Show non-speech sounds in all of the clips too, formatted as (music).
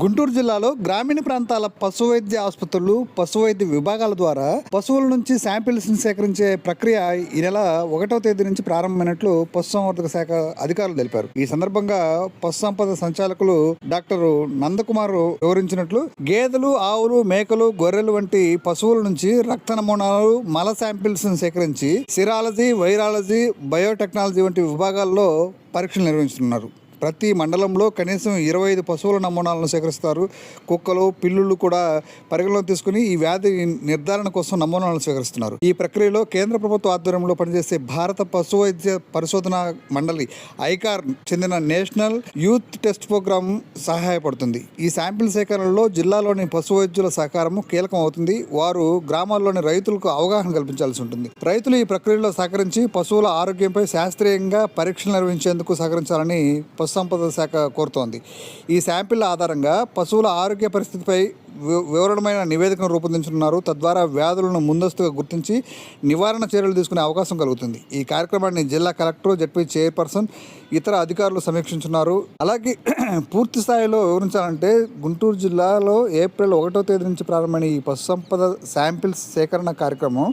గుంటూరు జిల్లాలో గ్రామీణ ప్రాంతాల పశు వైద్య ఆసుపత్రులు పశు వైద్య విభాగాల ద్వారా పశువుల నుంచి శాంపిల్స్ సేకరించే ప్రక్రియ ఈ నెల ఒకటో తేదీ నుంచి ప్రారంభమైనట్లు పశుసంవర్ధక శాఖ అధికారులు తెలిపారు. ఈ సందర్భంగా పశు సంపద సంచాలకులు డాక్టర్ నందకుమార్ వివరించినట్లు గేదెలు ఆవులు మేకలు గొర్రెలు వంటి పశువుల నుంచి రక్త నమూనాలు మల శాంపిల్స్ సేకరించి సిరాలజీ వైరాలజీ బయోటెక్నాలజీ వంటి విభాగాల్లో పరీక్షలు నిర్వహిస్తున్నారు. ప్రతి మండలంలో కనీసం ఇరవై ఐదు పశువుల నమూనాలను సేకరిస్తారు. కుక్కలు పిల్లులు కూడా పరిగణలో తీసుకుని ఈ వ్యాధి నిర్ధారణ కోసం నమూనాలను సేకరిస్తున్నారు. ఈ ప్రక్రియలో కేంద్ర ప్రభుత్వ ఆధ్వర్యంలో పనిచేసే భారత పశు వైద్య పరిశోధన మండలి ఐకార్ చెందిన నేషనల్ యూత్ టెస్ట్ ప్రోగ్రాం సహాయపడుతుంది. ఈ శాంపిల్ సేకరణలో జిల్లాలోని పశు వైద్యుల సహకారము కీలకం అవుతుంది వారు గ్రామాల్లోని రైతులకు అవగాహన కల్పించాల్సి ఉంటుంది. రైతులు ఈ ప్రక్రియలో సహకరించి పశువుల ఆరోగ్యంపై శాస్త్రీయంగా పరీక్షలు నిర్వహించేందుకు సహకరించాలని పశుసంపద శాఖ కోరుతోంది. ఈ శాంపిల్ ఆధారంగా పశువుల ఆరోగ్య పరిస్థితిపై వివరణమైన నివేదికను రూపొందించనున్నారు. తద్వారా వ్యాధులను ముందస్తుగా గుర్తించి నివారణ చర్యలు తీసుకునే అవకాశం కలుగుతుంది. ఈ కార్యక్రమాన్ని జిల్లా కలెక్టర్ జడ్పీ చైర్పర్సన్ ఇతర అధికారులు సమీక్షించున్నారు. అలాగే (clears throat) పూర్తి స్థాయిలో వివరించాలంటే గుంటూరు జిల్లాలో ఏప్రిల్ ఒకటో తేదీ నుంచి ప్రారంభమైన ఈ పశు సంపద శాంపిల్స్ సేకరణ కార్యక్రమం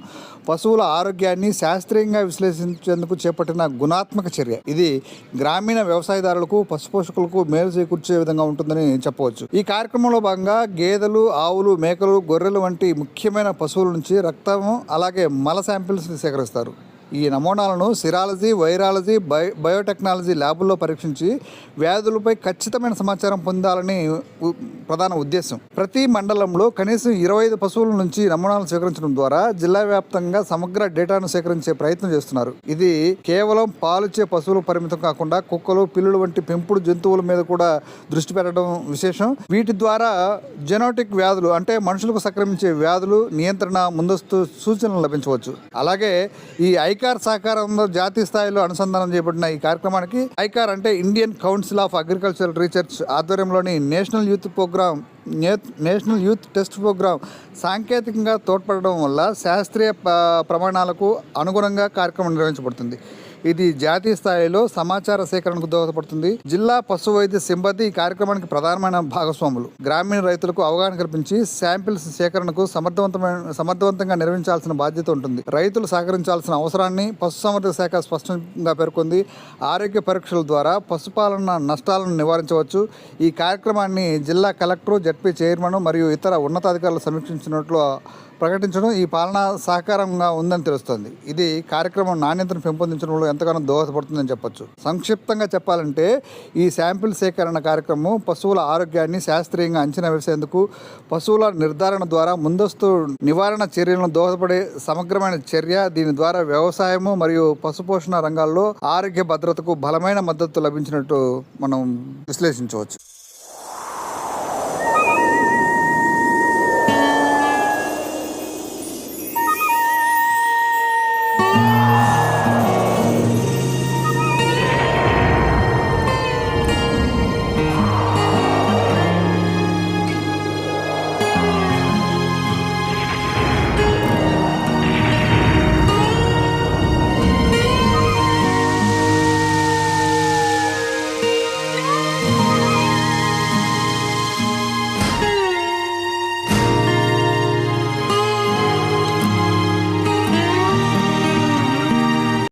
పశువుల ఆరోగ్యాన్ని శాస్త్రీయంగా విశ్లేషించేందుకు చేపట్టిన గుణాత్మక చర్య. ఇది గ్రామీణ వ్యవసాయదారులకు పశుపోషకులకు మేలు చేకూర్చే విధంగా ఉంటుందని చెప్పవచ్చు. ఈ కార్యక్రమంలో భాగంగా గేదెలు ఆవులు మేకలు గొర్రెలు వంటి ముఖ్యమైన పశువుల నుంచి రక్తము అలాగే మల శాంపిల్స్ని సేకరిస్తారు. ఈ నమూనాలను సిరాలజీ వైరాలజీ బయో బయోటెక్నాలజీ ల్యాబుల్లో పరీక్షించి వ్యాధులపై ఖచ్చితమైన సమాచారం పొందాలని ప్రధాన ఉద్దేశం. ప్రతి మండలంలో కనీసం ఇరవై ఐదు పశువుల నుంచి నమూనాలు సేకరించడం ద్వారా జిల్లా వ్యాప్తంగా సమగ్ర డేటాను సేకరించే ప్రయత్నం చేస్తున్నారు. ఇది కేవలం పాలిచ్చే పశువులు పరిమితం కాకుండా కుక్కలు పిల్లులు వంటి పెంపుడు జంతువుల మీద కూడా దృష్టి పెట్టడం విశేషం. వీటి ద్వారా జెనోటిక్ వ్యాధులు అంటే మనుషులకు సంక్రమించే వ్యాధులు నియంత్రణ ముందస్తు సూచనలు లభించవచ్చు. అలాగే ఈ ఐకార్ సహకారంలో జాతీయ స్థాయిలో అనుసంధానం చేయబడిన ఈ కార్యక్రమానికి ఐకార్ అంటే Indian council of agricultural research ఆధ్వర్యంలోని national youth program national youth test program సాంకేతికంగా తోడ్పడడం వల్ల శాస్త్రీయ ప్రమాణాలకు అనుగుణంగా కార్యక్రమం నిర్వహించబడుతుంది. ఇది జాతీయ స్థాయిలో సమాచార సేకరణకు దోహదపడుతుంది. జిల్లా పశు వైద్య సిబ్బంది ఈ కార్యక్రమానికి ప్రధానమైన భాగస్వాములు. గ్రామీణ రైతులకు అవగాహన కల్పించి శాంపిల్స్ సేకరణకు సమర్థవంతమైన సమర్థవంతంగా నిర్వహించాల్సిన బాధ్యత ఉంటుంది. రైతులు సహకరించాల్సిన అవసరాన్ని పశుసంవర్ధక శాఖ స్పష్టంగా పేర్కొంది. ఆరోగ్య పరీక్షల ద్వారా పశుపాలన నష్టాలను నివారించవచ్చు. ఈ కార్యక్రమాన్ని జిల్లా కలెక్టర్ జడ్పీ చైర్మన్ మరియు ఇతర ఉన్నతాధికారులు సమీక్షించినట్లు ప్రకటించడం ఈ పాలన సహకారంగా ఉందని తెలుస్తోంది. ఇది కార్యక్రమం నాణ్యతను పెంపొందించడంలో ఎంతగానో దోహదపడుతుందని చెప్పొచ్చు. సంక్షిప్తంగా చెప్పాలంటే ఈ శాంపిల్ సేకరణ కార్యక్రమం పశువుల ఆరోగ్యాన్ని శాస్త్రీయంగా అంచనా వేసేందుకు పశువుల నిర్ధారణ ద్వారా ముందస్తు నివారణ చర్యలను దోహదపడే సమగ్రమైన చర్య దీని ద్వారా వ్యవసాయము మరియు పశుపోషణ రంగాల్లో ఆరోగ్య భద్రతకు బలమైన మద్దతు లభించినట్టు మనం విశ్లేషించవచ్చు.